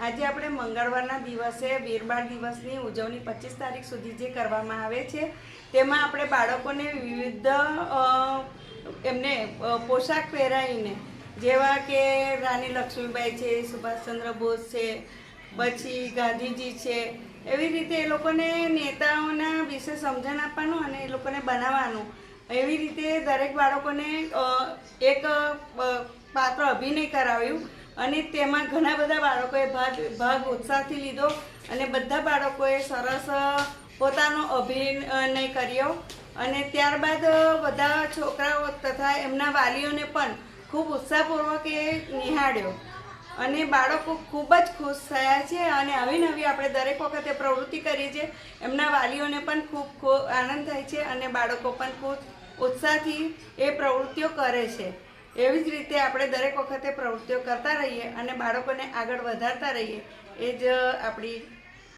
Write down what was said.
આજે આપણે મંગળવારના દિવસે વીરબાળ દિવસની ઉજવણી પચીસ તારીખ સુધી જે કરવામાં આવે છે, તેમાં આપણે બાળકોને વિવિધ એમને પોશાક પહેરાવીને, જેવા કે રાણી લક્ષ્મીબાઈ છે, સુભાષચંદ્ર બોઝ છે, પછી ગાંધીજી છે, એવી રીતે એ લોકોને નેતાઓના વિશે સમજણ આપવાનું અને એ લોકોને બનાવવાનું. એવી રીતે દરેક બાળકોને એક પાત્ર અભિનય કરાવ્યું. અને તેમાં ઘણા બધા બાળકોએ ભાગ ભાગ ઉત્સાહથી લીધો અને બધા બાળકોએ સરસ પોતાનો અભિનય કર્યો. અને ત્યારબાદ બધા છોકરાઓ તથા એમના વાલીઓને પણ ખૂબ ઉત્સાહપૂર્વક એ નિહાળ્યો. અને બાળકો ખૂબ જ ખુશ થયા છે અને આવી નવી આપણે દરેક વખતે પ્રવૃત્તિ કરીએ છીએ એમના વાલીઓને પણ ખૂબ આનંદ થાય છે અને બાળકો પણ ખૂબ ઉત્સાહથી એ પ્રવૃત્તિઓ કરે છે. એવી જ રીતે આપણે દરેક વખતે પ્રવૃત્તિઓ કરતા રહીએ અને બાળકોને આગળ વધારતા રહીએ. એ જ આપણી